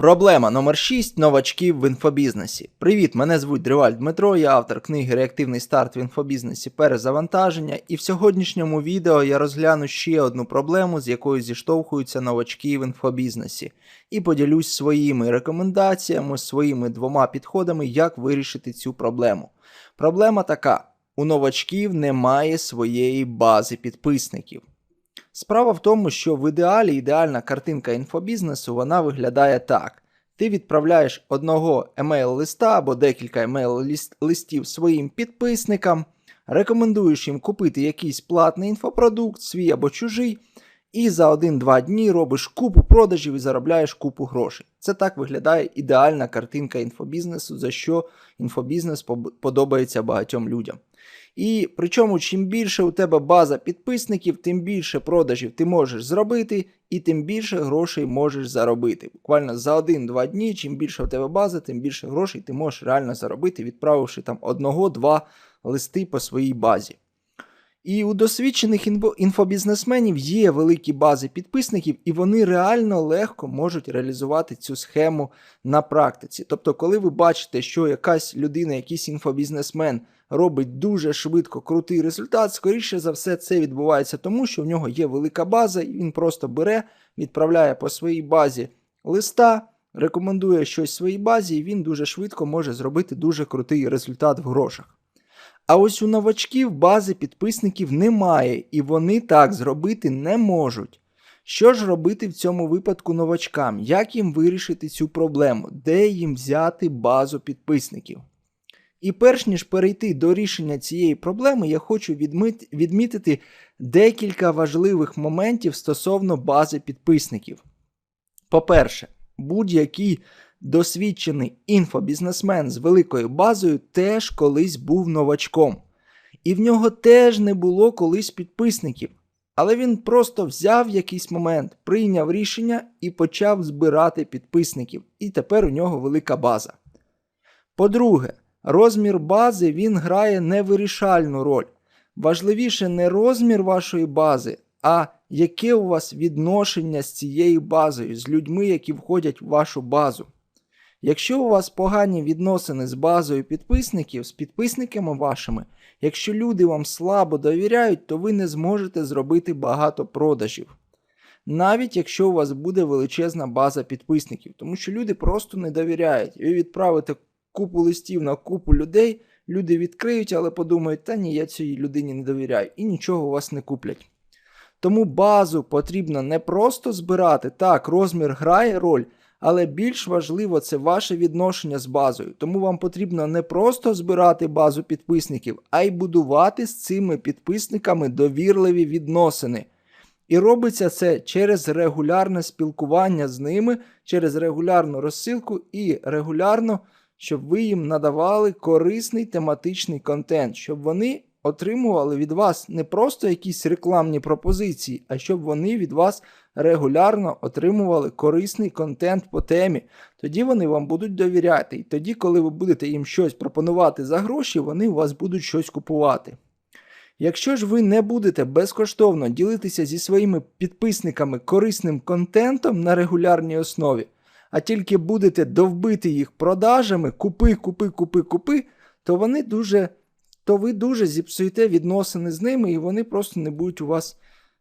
Проблема номер 6 новачків в інфобізнесі. Привіт, мене звуть Дриваль Дмитро, я автор книги Реактивний старт в інфобізнесі перезавантаження, і в сьогоднішньому відео я розгляну ще одну проблему, з якою зіштовхуються новачки в інфобізнесі, і поділюсь своїми рекомендаціями, своїми двома підходами, як вирішити цю проблему. Проблема така: у новачків немає своєї бази підписників. Справа в тому, що в ідеалі ідеальна картинка інфобізнесу вона виглядає так. Ти відправляєш одного емейл-листа або декілька емейл-листів своїм підписникам, рекомендуєш їм купити якийсь платний інфопродукт, свій або чужий, і за 1-2 дні робиш купу продажів і заробляєш купу грошей. Це так виглядає ідеальна картинка інфобізнесу, за що інфобізнес подобається багатьом людям. І причому, чим більше у тебе база підписників, тим більше продажів ти можеш зробити, і тим більше грошей можеш заробити. Буквально за один-два дні, чим більше у тебе база, тим більше грошей ти можеш реально заробити, відправивши там одного-два листи по своїй базі. І у досвідчених інфобізнесменів є великі бази підписників, і вони реально легко можуть реалізувати цю схему на практиці. Тобто, коли ви бачите, що якась людина, якийсь інфобізнесмен робить дуже швидко крутий результат, скоріше за все, це відбувається тому, що в нього є велика база, і він просто бере, відправляє по своїй базі листа, рекомендує щось своїй базі, і він дуже швидко може зробити дуже крутий результат в грошах. А ось у новачків бази підписників немає, і вони так зробити не можуть. Що ж робити в цьому випадку новачкам? Як їм вирішити цю проблему? Де їм взяти базу підписників? І перш ніж перейти до рішення цієї проблеми, я хочу відмітити декілька важливих моментів стосовно бази підписників. По-перше, будь-який досвідчений інфобізнесмен з великою базою теж колись був новачком. І в нього теж не було колись підписників. Але він просто взяв якийсь момент, прийняв рішення і почав збирати підписників. І тепер у нього велика база. По-друге, розмір бази він грає невирішальну роль. Важливіше не розмір вашої бази, а яке у вас відношення з цією базою, з людьми, які входять в вашу базу. Якщо у вас погані відносини з базою підписників, з підписниками вашими, якщо люди вам слабо довіряють, то ви не зможете зробити багато продажів. Навіть якщо у вас буде величезна база підписників, тому що люди просто не довіряють. Ви відправите купу листів на купу людей, люди відкриють, але подумають, та ні, я цій людині не довіряю, і нічого у вас не куплять. Тому базу потрібно не просто збирати, так, розмір грає роль. Але більш важливо це ваше відношення з базою. Тому вам потрібно не просто збирати базу підписників, а й будувати з цими підписниками довірливі відносини. І робиться це через регулярне спілкування з ними, через регулярну розсилку і регулярно, щоб ви їм надавали корисний тематичний контент, щоб вони отримували від вас не просто якісь рекламні пропозиції, а щоб вони від вас регулярно отримували корисний контент по темі. Тоді вони вам будуть довіряти. І тоді, коли ви будете їм щось пропонувати за гроші, вони у вас будуть щось купувати. Якщо ж ви не будете безкоштовно ділитися зі своїми підписниками корисним контентом на регулярній основі, а тільки будете довбити їх продажами, купи, купи, купи, купи, то вони дуже, то ви дуже зіпсуєте відносини з ними, і вони просто не будуть у вас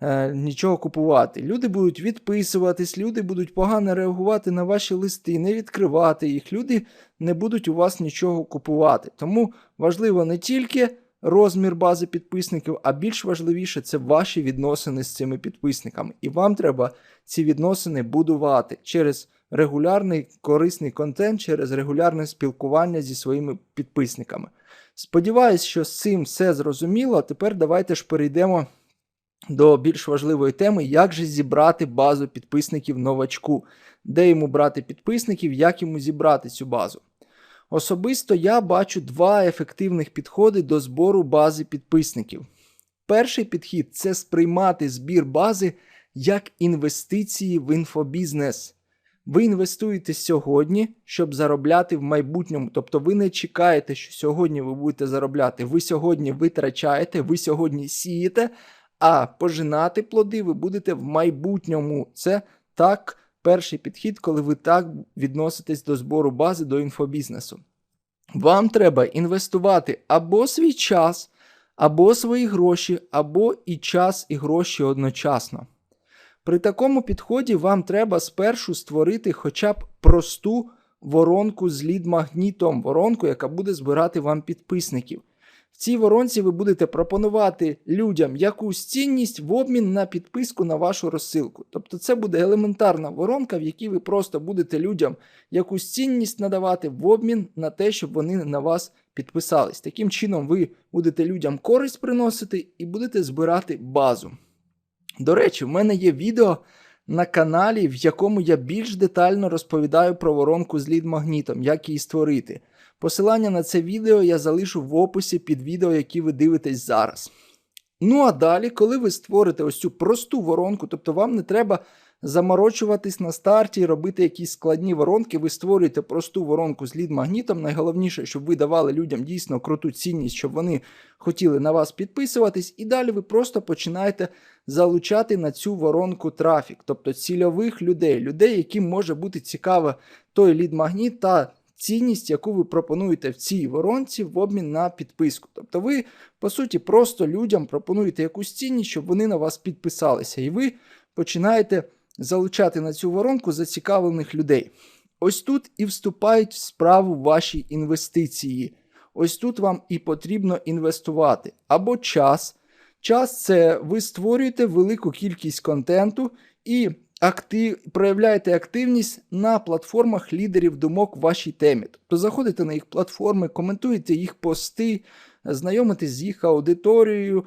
е, нічого купувати. Люди будуть відписуватись, люди будуть погано реагувати на ваші листи, не відкривати їх, люди не будуть у вас нічого купувати. Тому важливо не тільки розмір бази підписників, а більш важливіше це ваші відносини з цими підписниками. І вам треба ці відносини будувати через регулярний корисний контент, через регулярне спілкування зі своїми підписниками. Сподіваюсь, що з цим все зрозуміло. Тепер давайте ж перейдемо до більш важливої теми, як же зібрати базу підписників новачку, де йому брати підписників, як йому зібрати цю базу. Особисто я бачу два ефективних підходи до збору бази підписників. Перший підхід це сприймати збір бази як інвестиції в інфобізнес. Ви інвестуєте сьогодні, щоб заробляти в майбутньому. Тобто ви не чекаєте, що сьогодні ви будете заробляти. Ви сьогодні витрачаєте, ви сьогодні сієте, а пожинати плоди ви будете в майбутньому. Це так перший підхід, коли ви так відноситесь до збору бази до інфобізнесу. Вам треба інвестувати або свій час, або свої гроші, або і час, і гроші одночасно. При такому підході вам треба спершу створити хоча б просту воронку з лід-магнітом, воронку, яка буде збирати вам підписників. В цій воронці ви будете пропонувати людям якусь цінність в обмін на підписку на вашу розсилку. Тобто це буде елементарна воронка, в якій ви просто будете людям якусь цінність надавати в обмін на те, щоб вони на вас підписались. Таким чином, ви будете людям користь приносити і будете збирати базу. До речі, в мене є відео на каналі, в якому я більш детально розповідаю про воронку з лід-магнітом, як її створити. Посилання на це відео я залишу в описі під відео, які ви дивитесь зараз. Ну а далі, коли ви створите ось цю просту воронку, тобто вам не треба заморочуватись на старті і робити якісь складні воронки, ви створюєте просту воронку з лід-магнітом. Найголовніше, щоб ви давали людям дійсно круту цінність, щоб вони хотіли на вас підписуватись, і далі ви просто починаєте залучати на цю воронку трафік, тобто цільових людей, людей, яким може бути цікавий той лід-магніт та цінність, яку ви пропонуєте в цій воронці в обмін на підписку. Тобто ви, по суті, просто людям пропонуєте якусь цінність, щоб вони на вас підписалися, і ви починаєте залучати на цю воронку зацікавлених людей. Ось тут і вступають в справу ваші інвестиції. Ось тут вам і потрібно інвестувати або час. Час це ви створюєте велику кількість контенту і актив, проявляєте активність на платформах лідерів думок в вашій темі. Тобто заходите на їх платформи, коментуєте їх пости, знайомитесь з їх аудиторією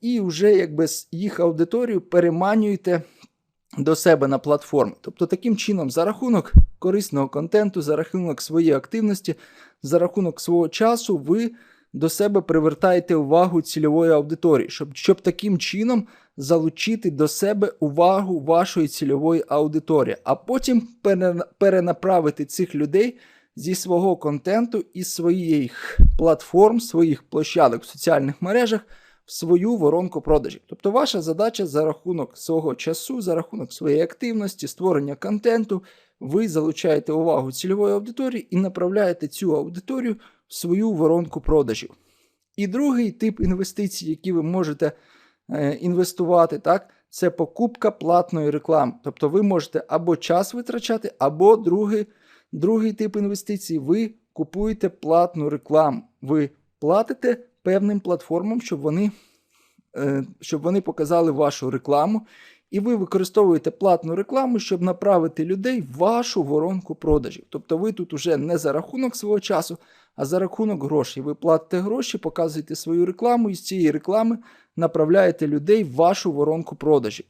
і вже якби з їх аудиторію переманюєте до себе на платформи. Тобто, таким чином, за рахунок корисного контенту, за рахунок своєї активності, за рахунок свого часу, ви до себе привертаєте увагу цільової аудиторії, щоб щоб таким чином залучити до себе увагу вашої цільової аудиторії, а потім перенаправити цих людей зі свого контенту і своїх платформ, своїх площадок в соціальних мережах в свою воронку продажів. Тобто, ваша задача за рахунок свого часу, за рахунок своєї активності, створення контенту, ви залучаєте увагу цільової аудиторії і направляєте цю аудиторію свою воронку продажів. І другий тип інвестицій, які ви можете е, інвестувати, так, це покупка платної реклами. Тобто ви можете або час витрачати, або другий, другий тип інвестицій ви купуєте платну рекламу. Ви платите певним платформам, щоб вони е, щоб вони показали вашу рекламу. І ви використовуєте платну рекламу, щоб направити людей в вашу воронку продажів. Тобто ви тут уже не за рахунок свого часу, а за рахунок грошей. Ви платите гроші, показуєте свою рекламу, і з цієї реклами направляєте людей в вашу воронку продажів.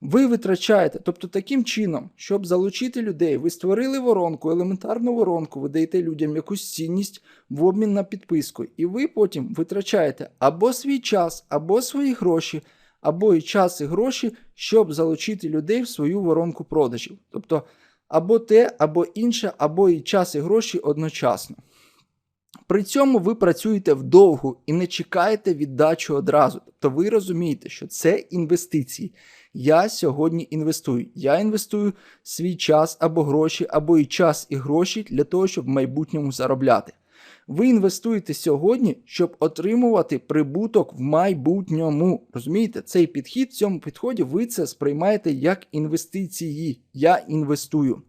Ви витрачаєте, тобто таким чином, щоб залучити людей, ви створили воронку, елементарну воронку, ви даєте людям якусь цінність в обмін на підписку, і ви потім витрачаєте або свій час, або свої гроші, або і час, і гроші, щоб залучити людей в свою воронку продажів. Тобто або те, або інше, або і час, і гроші одночасно. При цьому ви працюєте вдовгу і не чекаєте віддачі одразу. Тобто ви розумієте, що це інвестиції. Я сьогодні інвестую. Я інвестую свій час або гроші, або і час і гроші для того, щоб в майбутньому заробляти. Ви інвестуєте сьогодні, щоб отримувати прибуток в майбутньому. Розумієте, цей підхід в цьому підході ви це сприймаєте як інвестиції. Я інвестую.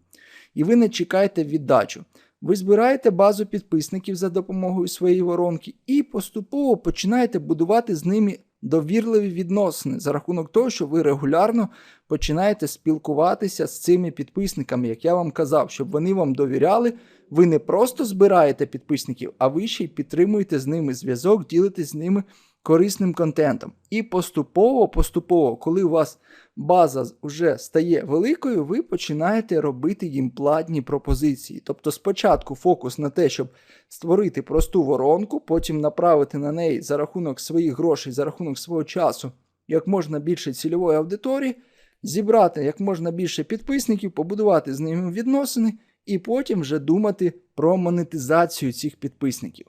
І ви не чекаєте віддачу. Ви збираєте базу підписників за допомогою своєї воронки і поступово починаєте будувати з ними довірливі відносини за рахунок того, що ви регулярно починаєте спілкуватися з цими підписниками, як я вам казав, щоб вони вам довіряли. Ви не просто збираєте підписників, а ви ще й підтримуєте з ними зв'язок, ділитесь з ними корисним контентом. І поступово, поступово, коли у вас база вже стає великою, ви починаєте робити їм платні пропозиції. Тобто спочатку фокус на те, щоб створити просту воронку, потім направити на неї за рахунок своїх грошей, за рахунок свого часу як можна більше цільової аудиторії, зібрати як можна більше підписників, побудувати з ними відносини і потім вже думати про монетизацію цих підписників.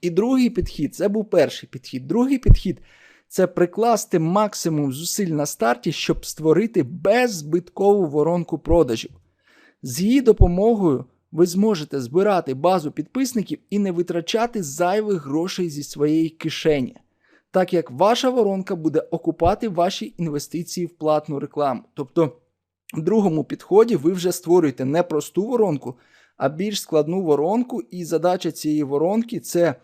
І другий підхід це був перший підхід. Другий підхід це прикласти максимум зусиль на старті, щоб створити беззбиткову воронку продажів. З її допомогою ви зможете збирати базу підписників і не витрачати зайвих грошей зі своєї кишені, так як ваша воронка буде окупати ваші інвестиції в платну рекламу. Тобто, в другому підході ви вже створюєте не просту воронку, а більш складну воронку, і задача цієї воронки це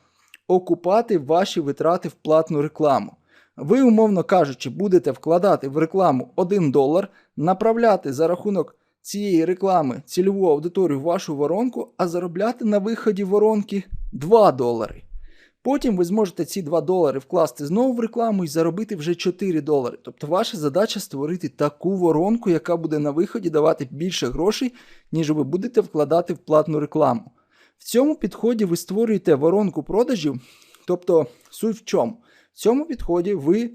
окупати ваші витрати в платну рекламу. Ви, умовно кажучи, будете вкладати в рекламу 1 долар, направляти за рахунок цієї реклами цільову аудиторію в вашу воронку, а заробляти на виході воронки 2 долари. Потім ви зможете ці 2 долари вкласти знову в рекламу і заробити вже 4 долари. Тобто ваша задача створити таку воронку, яка буде на виході давати більше грошей, ніж ви будете вкладати в платну рекламу. В цьому підході ви створюєте воронку продажів. Тобто, суть в чому? В цьому підході ви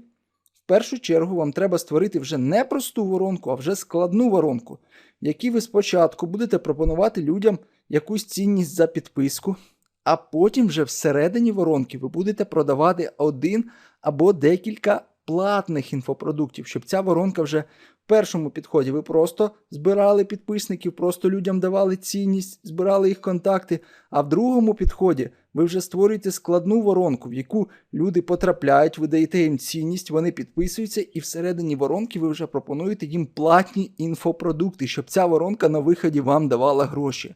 в першу чергу вам треба створити вже не просту воронку, а вже складну воронку, в якій ви спочатку будете пропонувати людям якусь цінність за підписку, а потім вже всередині воронки ви будете продавати один або декілька платних інфопродуктів, щоб ця воронка вже в першому підході ви просто збирали підписників, просто людям давали цінність, збирали їх контакти. А в другому підході ви вже створюєте складну воронку, в яку люди потрапляють, ви даєте їм цінність, вони підписуються, і всередині воронки ви вже пропонуєте їм платні інфопродукти, щоб ця воронка на виході вам давала гроші.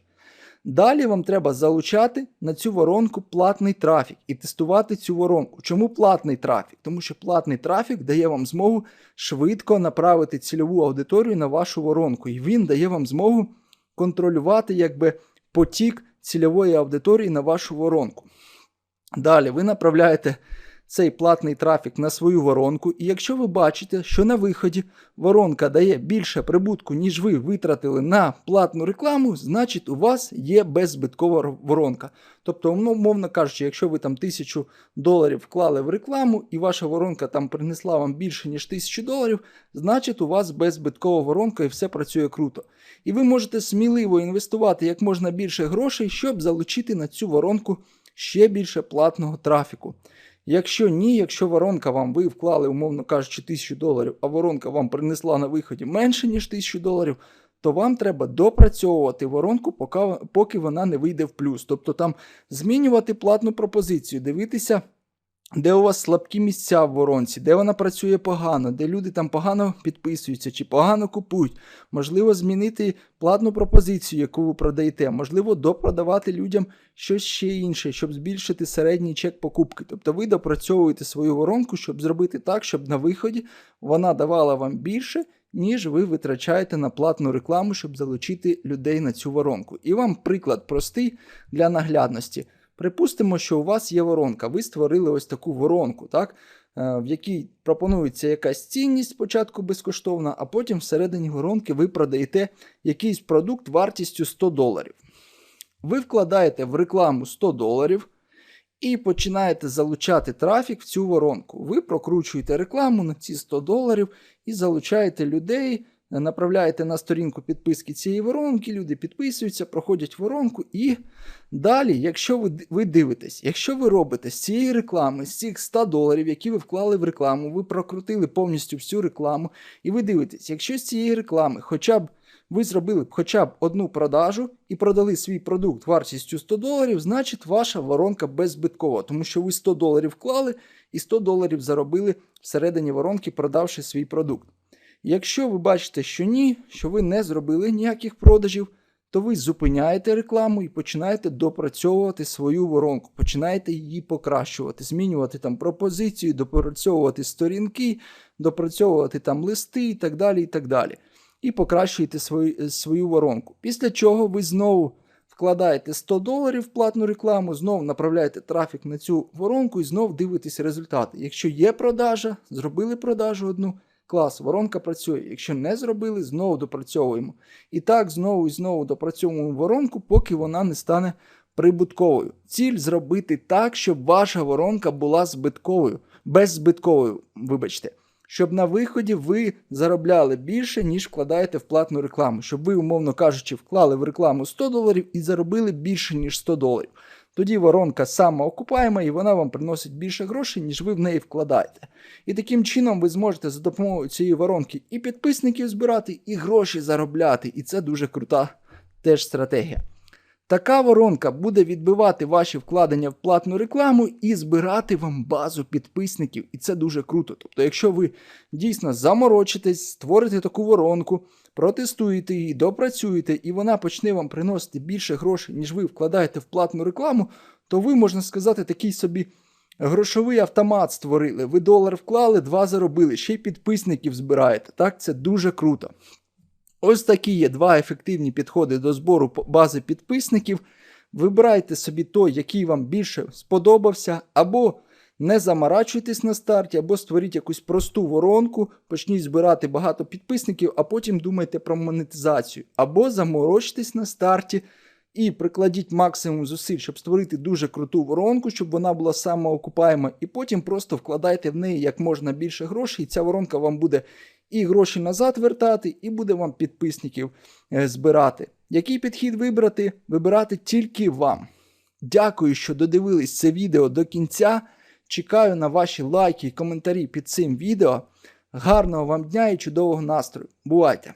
Далі вам треба залучати на цю воронку платний трафік і тестувати цю воронку. Чому платний трафік? Тому що платний трафік дає вам змогу швидко направити цільову аудиторію на вашу воронку, і він дає вам змогу контролювати якби потік цільової аудиторії на вашу воронку. Далі ви направляєте цей платний трафік на свою воронку, і якщо ви бачите, що на виході воронка дає більше прибутку, ніж ви витратили на платну рекламу, значить у вас є беззбиткова воронка. Тобто, умовно кажучи, якщо ви там тисячу доларів вклали в рекламу, і ваша воронка там принесла вам більше, ніж тисячу доларів, значить у вас беззбиткова воронка і все працює круто. І ви можете сміливо інвестувати як можна більше грошей, щоб залучити на цю воронку ще більше платного трафіку. Якщо ні, якщо воронка вам ви вклали, умовно кажучи, тисячу доларів, а воронка вам принесла на виході менше, ніж тисячу доларів, то вам треба допрацьовувати воронку, поки, вона не вийде в плюс. Тобто там змінювати платну пропозицію, дивитися. Де у вас слабкі місця в воронці, де вона працює погано, де люди там погано підписуються чи погано купують. Можливо, змінити платну пропозицію, яку ви продаєте, можливо, допродавати людям щось ще інше, щоб збільшити середній чек покупки. Тобто ви допрацьовуєте свою воронку, щоб зробити так, щоб на виході вона давала вам більше, ніж ви витрачаєте на платну рекламу, щоб залучити людей на цю воронку. І вам приклад простий для наглядності. Припустимо, що у вас є воронка. Ви створили ось таку воронку, так? Е, в якій пропонується якась цінність спочатку безкоштовна, а потім всередині воронки ви продаєте якийсь продукт вартістю 100 доларів. Ви вкладаєте в рекламу 100 доларів і починаєте залучати трафік в цю воронку. Ви прокручуєте рекламу на ці 100 доларів і залучаєте людей направляєте на сторінку підписки цієї воронки, люди підписуються, проходять воронку. І далі, якщо ви ви дивитесь, якщо ви робите з цієї реклами, з цих 100 доларів, які ви вклали в рекламу, ви прокрутили повністю всю рекламу, і ви дивитесь, якщо з цієї реклами хоча б ви зробили б хоча б одну продажу і продали свій продукт вартістю 100 доларів, значить ваша воронка беззбиткова, тому що ви 100 доларів вклали і 100 доларів заробили всередині воронки, продавши свій продукт. Якщо ви бачите, що ні, що ви не зробили ніяких продажів, то ви зупиняєте рекламу і починаєте допрацьовувати свою воронку, починаєте її покращувати, змінювати там пропозицію, допрацьовувати сторінки, допрацьовувати там листи і так далі. І так далі. І покращуєте свою, свою воронку. Після чого ви знову вкладаєте 100 доларів в платну рекламу, знову направляєте трафік на цю воронку і знову дивитесь результати. Якщо є продажа, зробили продажу одну. Клас, воронка працює. Якщо не зробили, знову допрацьовуємо. І так, знову і знову допрацьовуємо воронку, поки вона не стане прибутковою. Ціль зробити так, щоб ваша воронка була збитковою, беззбитковою, вибачте. Щоб на виході ви заробляли більше, ніж вкладаєте в платну рекламу. Щоб ви, умовно кажучи, вклали в рекламу 100 доларів і заробили більше, ніж 100 доларів. Тоді воронка самоокупаєма і вона вам приносить більше грошей, ніж ви в неї вкладаєте. І таким чином ви зможете за допомогою цієї воронки і підписників збирати, і гроші заробляти. І це дуже крута теж стратегія. Така воронка буде відбивати ваші вкладення в платну рекламу і збирати вам базу підписників, і це дуже круто. Тобто, якщо ви дійсно заморочитесь, створите таку воронку, протестуєте її, допрацюєте, і вона почне вам приносити більше грошей, ніж ви вкладаєте в платну рекламу, то ви, можна сказати, такий собі грошовий автомат створили. Ви долар вклали, два заробили, ще й підписників збираєте. Так, це дуже круто. Ось такі є два ефективні підходи до збору бази підписників. Вибирайте собі той, який вам більше сподобався, або не заморачуйтесь на старті, або створіть якусь просту воронку, почніть збирати багато підписників, а потім думайте про монетизацію. Або заморочтесь на старті і прикладіть максимум зусиль, щоб створити дуже круту воронку, щоб вона була самоокупаєма, і потім просто вкладайте в неї як можна більше грошей, і ця воронка вам буде і гроші назад вертати, і буде вам підписників е, збирати. Який підхід вибрати? Вибирати тільки вам. Дякую, що додивились це відео до кінця. Чекаю на ваші лайки і коментарі під цим відео. Гарного вам дня і чудового настрою. Бувайте!